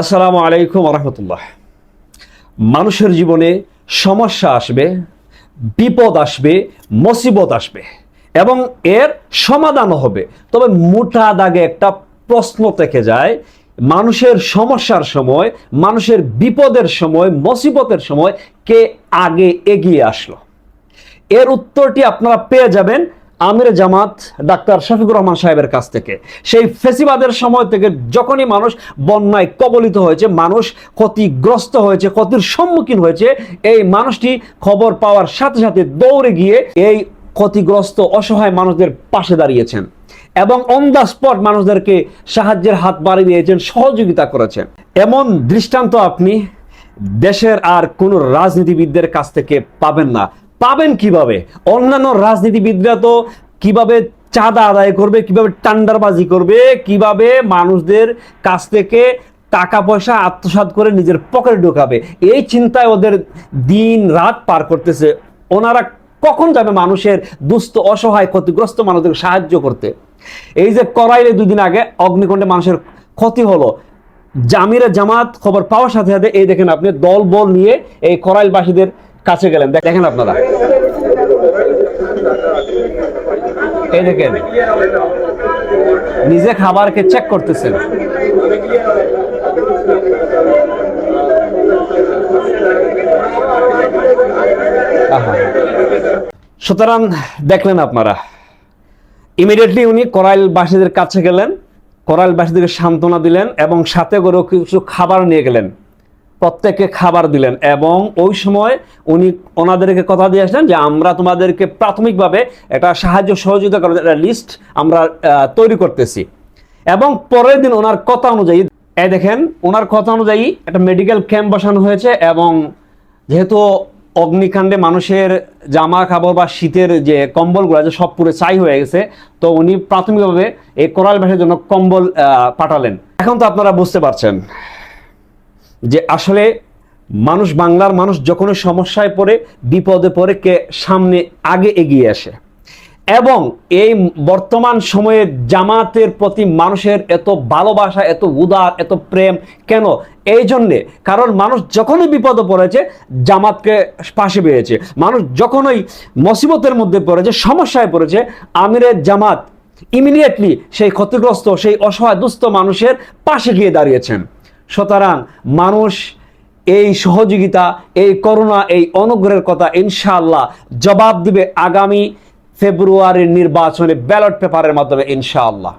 আসসালামু আলাইকুম রহমতুল্লাহ। মানুষের জীবনে সমস্যা আসবে, বিপদ আসবে, মুসিবত আসবে এবং এর সমাধানও হবে। তবে মোটা দাগে একটা প্রশ্ন থেকে যায়, মানুষের সমস্যার সময়, মানুষের বিপদের সময়, মুসিবতের সময় কে আগে এগিয়ে আসলো? এর উত্তরটি আপনারা পেয়ে যাবেন আমির জামাত ডাক্তার শফিকুর রহমান সাহেবের কাছ থেকে। সেই ফেসিবাদের সময় থেকে যখনই মানুষ বন্যায় কবলিত হয়েছে, মানুষ ক্ষতিগ্রস্ত হয়েছে, ক্ষতির সম্মুখীন হয়েছে, এই মানুষটি খবর পাওয়ার সাথে সাথে দৌড়ে গিয়ে এই ক্ষতিগ্রস্ত, অসহায় মানুষদের পাশে দাঁড়িয়েছেন এবং অন দ্য স্পট মানুষদেরকে সাহায্যের হাত বাড়িয়ে দিয়েছেন, সহযোগিতা করেছেন। এমন দৃষ্টান্ত আপনি দেশের আর কোন রাজনীতিবিদদের কাছ থেকে পাবেন না। পাবেন কীভাবে? অন্যান্য রাজনীতিবিদরা তো কীভাবে চাঁদা আদায় করবে, কীভাবে টান্ডারবাজি করবে, কীভাবে মানুষদের কাছ থেকে টাকা পয়সা আত্মসাৎ করে নিজের পকেটে ঢোকাবে। এই চিন্তায় ওদের দিন রাত পার করতেছে। ওনারা কখন যাবে মানুষের দুস্থ, অসহায়, ক্ষতিগ্রস্ত মানুষদের সাহায্য করতে? এই যে করাইলে দুদিন আগে অগ্নিকণ্ডে মানুষের ক্ষতি হলো। জামিরা জামাত খবর পাওয়ার সাথে সাথে এই দেখেন আপনি দল বল নিয়ে এই করাইলবাসীদের কাছে গেলেন দেখেন আপনারা। এই দেখেন, নিজে খাবারকে চেক করতেছেন। সুতরাং দেখলেন আপনারা ইমিডিয়েটলি উনি করাইলবাসীদের কাছে গেলেন, করাইলবাসীদেরকে সান্ত্বনা দিলেন এবং সাথে করে কিছু খাবার নিয়ে গেলেন। প্রত্যেককে খাবার দিলেন এবং ওই সময় উনি ওনাদেরকে কথা দিয়ে আসলেন যে আমরা তোমাদেরকে প্রাথমিকভাবে একটা সাহায্য সহযোগিতা করার একটা লিস্ট আমরা তৈরি করতেছি। এবং পরের দিন ওনার কথা অনুযায়ী, এই দেখেন, ওনার কথা অনুযায়ী একটা মেডিকেল ক্যাম্প বসানো হয়েছে এবং যেহেতু অগ্নিকাণ্ডে মানুষের জামা কাপড় বা শীতের যে কম্বলগুলো আছে সব পুরো চাই হয়ে গেছে, তো উনি প্রাথমিকভাবে এই কোরাল ভাষার জন্য কম্বল পাঠালেন। এখন তো আপনারা বুঝতে পারছেন। যে আসলে মানুষ বাংলার মানুষ যখনই সমস্যায় পড়ে, বিপদে পড়ে, কে সামনে আগে এগিয়ে আসে। এবং এই বর্তমান সময়ে জামাতের প্রতি মানুষের এত ভালোবাসা, এত উদার, এত প্রেম, কেন? এই জন্যে কারণ মানুষ যখনই বিপদে পড়েছে, জামাতকে পাশে পেয়েছে মানুষ যখনই মসিবতের মধ্যে পড়েছে, সমস্যায় পড়েছে, আমিরের জামাত ইমিডিয়েটলি সেই ক্ষতিগ্রস্ত, সেই অসহায়, দুস্থ মানুষের পাশে গিয়ে দাঁড়িয়েছেন। সুতরাং মানুষ এই সহযোগিতা, এই করোনা এই অনুগ্রহের কথা ইনশাআল্লাহ জবাব দিবে আগামী ফেব্রুয়ারির নির্বাচনে ব্যালট পেপারের মাধ্যমে ইনশাআল্লাহ।